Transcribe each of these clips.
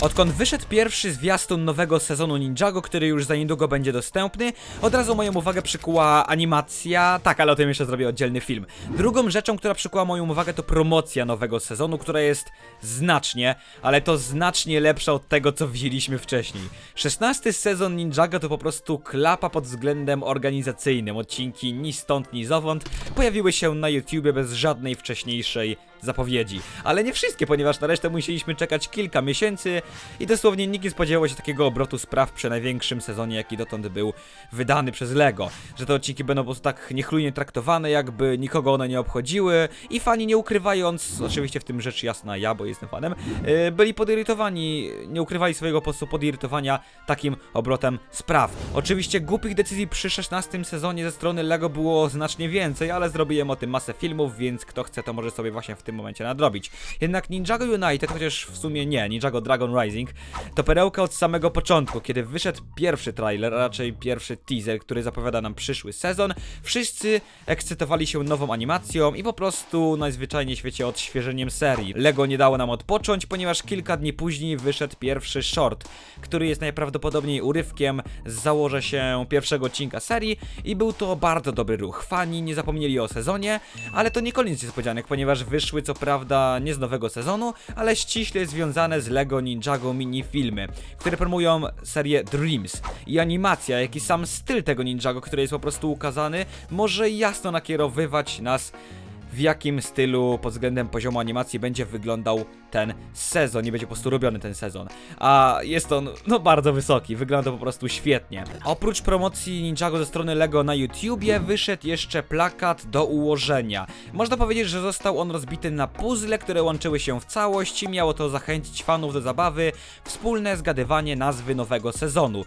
Odkąd wyszedł pierwszy zwiastun nowego sezonu Ninjago, który już za niedługo będzie dostępny, od razu moją uwagę przykuła animacja, tak, ale o tym jeszcze zrobię oddzielny film. Drugą rzeczą, która przykuła moją uwagę to promocja nowego sezonu, która jest znacznie, ale to znacznie lepsza od tego, co widzieliśmy wcześniej. 16 sezon Ninjago to po prostu klapa pod względem organizacyjnym. Odcinki ni stąd, ni zowąd pojawiły się na YouTubie bez żadnej wcześniejszej zapowiedzi. Ale nie wszystkie, ponieważ na resztę musieliśmy czekać kilka miesięcy i dosłownie nikt nie spodziewał się takiego obrotu spraw przy największym sezonie, jaki dotąd był wydany przez LEGO. Że te odcinki będą po prostu tak niechlujnie traktowane, jakby nikogo one nie obchodziły i fani nie ukrywając, oczywiście w tym rzecz jasna ja, bo jestem fanem, yy, byli podirytowani, nie ukrywali swojego po prostu podirytowania takim obrotem spraw. Oczywiście głupich decyzji przy 16 sezonie ze strony LEGO było znacznie więcej, ale zrobiłem o tym masę filmów, więc kto chce to może sobie właśnie w tym momencie nadrobić. Jednak Ninjago United, chociaż w sumie nie, Ninjago Dragon Rising, to perełka od samego początku, kiedy wyszedł pierwszy trailer, a raczej pierwszy teaser, który zapowiada nam przyszły sezon, wszyscy ekscytowali się nową animacją i po prostu najzwyczajniej w świecie odświeżeniem serii. LEGO nie dało nam odpocząć, ponieważ kilka dni później wyszedł pierwszy short, który jest najprawdopodobniej urywkiem z założę się pierwszego odcinka serii i był to bardzo dobry ruch. Fani nie zapomnieli o sezonie, ale to nie koniec niespodzianek, ponieważ wyszły co prawda nie z nowego sezonu, ale ściśle związane z LEGO Ninjago minifilmy, które promują serię Dreams. I animacja, jak i sam styl tego Ninjago, który jest po prostu ukazany, może jasno nakierowywać nas w jakim stylu pod względem poziomu animacji będzie wyglądał ten sezon, nie będzie po prostu robiony ten sezon. A jest on, no bardzo wysoki, wygląda po prostu świetnie. Oprócz promocji Ninjago ze strony LEGO na YouTubie wyszedł jeszcze plakat do ułożenia. Można powiedzieć, że został on rozbity na puzzle, które łączyły się w całość i miało to zachęcić fanów do zabawy, wspólne zgadywanie nazwy nowego sezonu.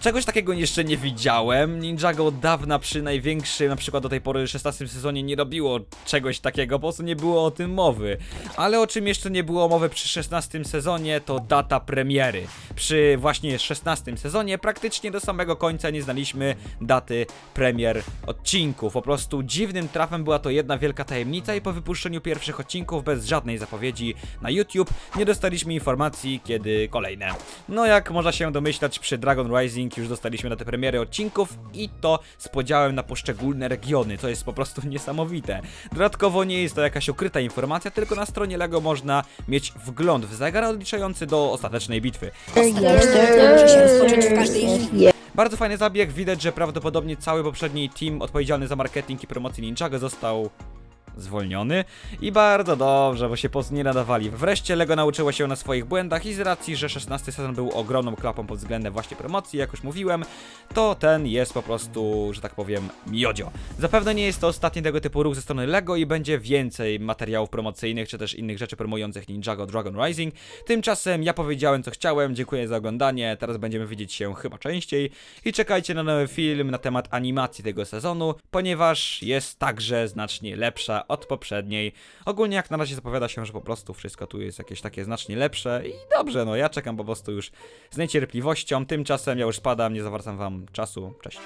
Czegoś takiego jeszcze nie widziałem. Ninjago od dawna przy największym, na przykład do tej pory 16 sezonie nie robiło czegoś takiego, po prostu nie było o tym mowy. Ale o czym jeszcze nie było mowy przy 16 sezonie to data premiery. Przy właśnie 16 sezonie praktycznie do samego końca nie znaliśmy daty premier odcinków. Po prostu dziwnym trafem była to jedna wielka tajemnica i po wypuszczeniu pierwszych odcinków bez żadnej zapowiedzi na YouTube nie dostaliśmy informacji kiedy kolejne. No jak można się domyślać przy Dragon Rising już dostaliśmy na te premiery odcinków i to z podziałem na poszczególne regiony, to jest po prostu niesamowite. Dodatkowo nie jest to jakaś ukryta informacja, tylko na stronie LEGO można mieć wgląd w zegar odliczający do ostatecznej bitwy. Może się rozpocząć w każdej chwili. Bardzo fajny zabieg, widać, że prawdopodobnie cały poprzedni team odpowiedzialny za marketing i promocję Ninjago został zwolniony i bardzo dobrze, bo się po nie nadawali. Wreszcie LEGO nauczyło się na swoich błędach i z racji, że 16 sezon był ogromną klapą pod względem właśnie promocji, jak już mówiłem, to ten jest po prostu, że tak powiem, miodzio. Zapewne nie jest to ostatni tego typu ruch ze strony LEGO i będzie więcej materiałów promocyjnych, czy też innych rzeczy promujących Ninjago Dragon Rising. Tymczasem ja powiedziałem co chciałem, dziękuję za oglądanie, teraz będziemy widzieć się chyba częściej i czekajcie na nowy film na temat animacji tego sezonu, ponieważ jest także znacznie lepsza od poprzedniej. Ogólnie jak na razie zapowiada się, że po prostu wszystko tu jest jakieś takie znacznie lepsze i dobrze, no ja czekam po prostu już z niecierpliwością. Tymczasem ja już spadam, nie zawracam wam czasu. Cześć.